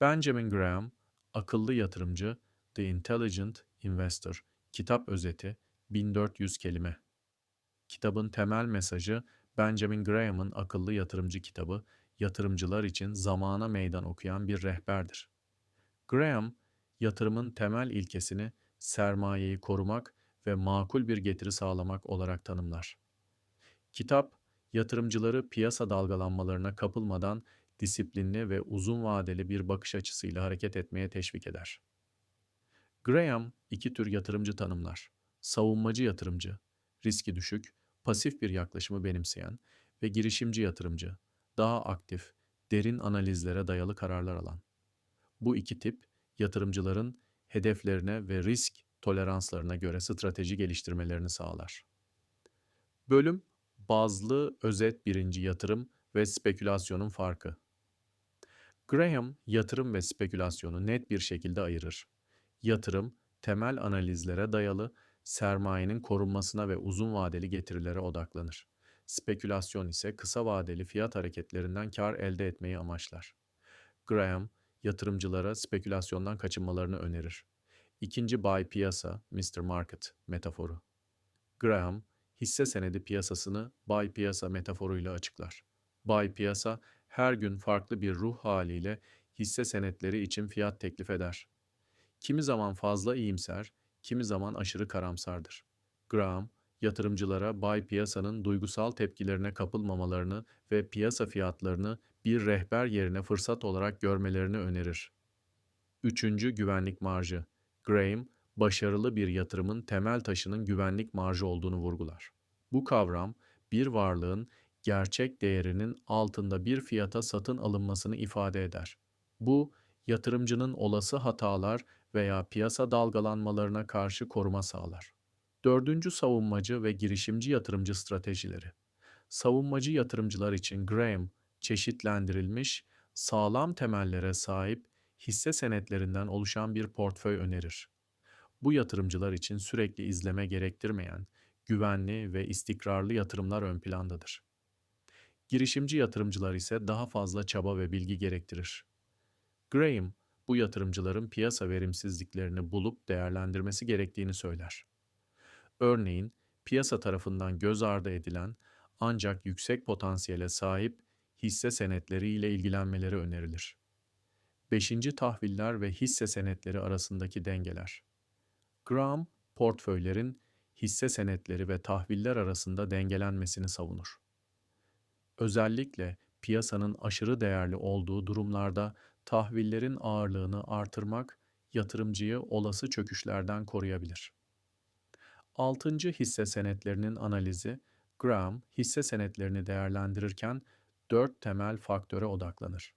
Benjamin Graham, Akıllı Yatırımcı, The Intelligent Investor, kitap özeti, 1400 kelime. Kitabın temel mesajı Benjamin Graham'ın Akıllı Yatırımcı kitabı, yatırımcılar için zamana meydan okuyan bir rehberdir. Graham, yatırımın temel ilkesini sermayeyi korumak ve makul bir getiri sağlamak olarak tanımlar. Kitap, yatırımcıları piyasa dalgalanmalarına kapılmadan disiplinli ve uzun vadeli bir bakış açısıyla hareket etmeye teşvik eder. Graham iki tür yatırımcı tanımlar. Savunmacı yatırımcı, riski düşük, pasif bir yaklaşımı benimseyen ve girişimci yatırımcı, daha aktif, derin analizlere dayalı kararlar alan. Bu iki tip yatırımcıların hedeflerine ve risk toleranslarına göre strateji geliştirmelerini sağlar. Bölüm bazlı özet birinci yatırım ve spekülasyonun farkı. Graham yatırım ve spekülasyonu net bir şekilde ayırır. Yatırım temel analizlere dayalı sermayenin korunmasına ve uzun vadeli getirilere odaklanır. Spekülasyon ise kısa vadeli fiyat hareketlerinden kar elde etmeyi amaçlar. Graham, yatırımcılara spekülasyondan kaçınmalarını önerir. İkinci buy piyasa, Mr. Market metaforu. Graham, hisse senedi piyasasını buy piyasa metaforuyla açıklar. Buy piyasa, her gün farklı bir ruh haliyle hisse senetleri için fiyat teklif eder. Kimi zaman fazla iyimser, kimi zaman aşırı karamsardır. Graham, yatırımcılara buy piyasanın duygusal tepkilerine kapılmamalarını ve piyasa fiyatlarını bir rehber yerine fırsat olarak görmelerini önerir. Üçüncü güvenlik marjı. Graham, başarılı bir yatırımın temel taşının güvenlik marjı olduğunu vurgular. Bu kavram, bir varlığın gerçek değerinin altında bir fiyata satın alınmasını ifade eder. Bu, yatırımcının olası hatalar veya piyasa dalgalanmalarına karşı koruma sağlar. Dördüncü savunmacı ve girişimci yatırımcı stratejileri. Savunmacı yatırımcılar için Graham, çeşitlendirilmiş, sağlam temellere sahip hisse senetlerinden oluşan bir portföy önerir. Bu yatırımcılar için sürekli izleme gerektirmeyen, güvenli ve istikrarlı yatırımlar ön plandadır. Girişimci yatırımcılar ise daha fazla çaba ve bilgi gerektirir. Graham, bu yatırımcıların piyasa verimsizliklerini bulup değerlendirmesi gerektiğini söyler. Örneğin, piyasa tarafından göz ardı edilen ancak yüksek potansiyele sahip hisse senetleri ile ilgilenmeleri önerilir. Beşinci tahviller ve hisse senetleri arasındaki dengeler. Graham, portföylerin hisse senetleri ve tahviller arasında dengelenmesini savunur. Özellikle piyasanın aşırı değerli olduğu durumlarda tahvillerin ağırlığını artırmak yatırımcıyı olası çöküşlerden koruyabilir. Altıncı hisse senetlerinin analizi, Graham hisse senetlerini değerlendirirken dört temel faktöre odaklanır.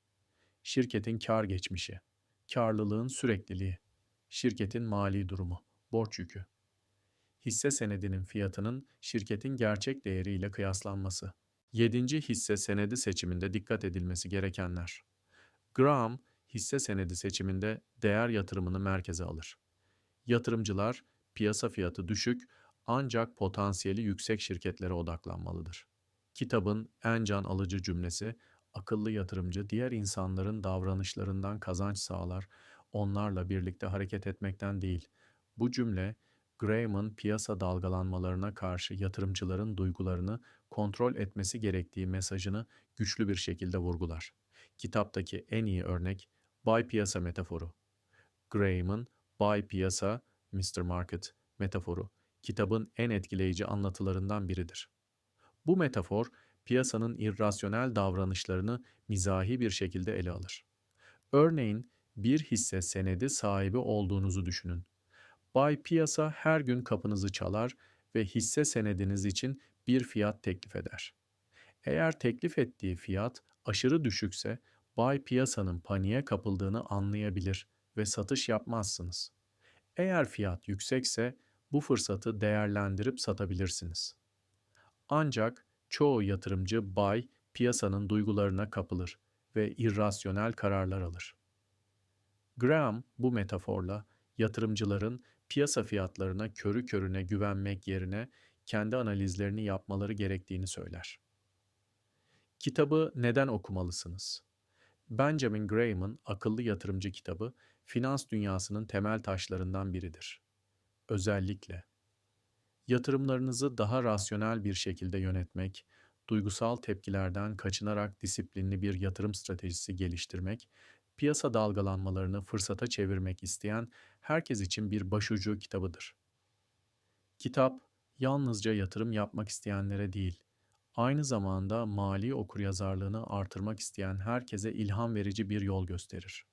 Şirketin kar geçmişi, karlılığın sürekliliği, şirketin mali durumu, borç yükü, hisse senedinin fiyatının şirketin gerçek değeriyle kıyaslanması, Yedinci hisse senedi seçiminde dikkat edilmesi gerekenler. Graham, hisse senedi seçiminde değer yatırımını merkeze alır. Yatırımcılar, piyasa fiyatı düşük ancak potansiyeli yüksek şirketlere odaklanmalıdır. Kitabın en can alıcı cümlesi, akıllı yatırımcı diğer insanların davranışlarından kazanç sağlar, onlarla birlikte hareket etmekten değil. Bu cümle, Graham'ın piyasa dalgalanmalarına karşı yatırımcıların duygularını kontrol etmesi gerektiği mesajını güçlü bir şekilde vurgular. Kitaptaki en iyi örnek buy piyasa metaforu. Graham'ın buy piyasa, Mr. Market metaforu kitabın en etkileyici anlatılarından biridir. Bu metafor piyasanın irrasyonel davranışlarını mizahi bir şekilde ele alır. Örneğin bir hisse senedi sahibi olduğunuzu düşünün. Bay Piyasa her gün kapınızı çalar ve hisse senediniz için bir fiyat teklif eder. Eğer teklif ettiği fiyat aşırı düşükse Bay Piyasa'nın paniğe kapıldığını anlayabilir ve satış yapmazsınız. Eğer fiyat yüksekse bu fırsatı değerlendirip satabilirsiniz. Ancak çoğu yatırımcı bay piyasanın duygularına kapılır ve irrasyonel kararlar alır. Graham bu metaforla yatırımcıların piyasa fiyatlarına körü körüne güvenmek yerine kendi analizlerini yapmaları gerektiğini söyler. Kitabı neden okumalısınız? Benjamin Graham'ın Akıllı Yatırımcı kitabı finans dünyasının temel taşlarından biridir. Özellikle yatırımlarınızı daha rasyonel bir şekilde yönetmek, duygusal tepkilerden kaçınarak disiplinli bir yatırım stratejisi geliştirmek, piyasa dalgalanmalarını fırsata çevirmek isteyen herkes için bir başucu kitabıdır. Kitap yalnızca yatırım yapmak isteyenlere değil, aynı zamanda mali okuryazarlığını artırmak isteyen herkese ilham verici bir yol gösterir.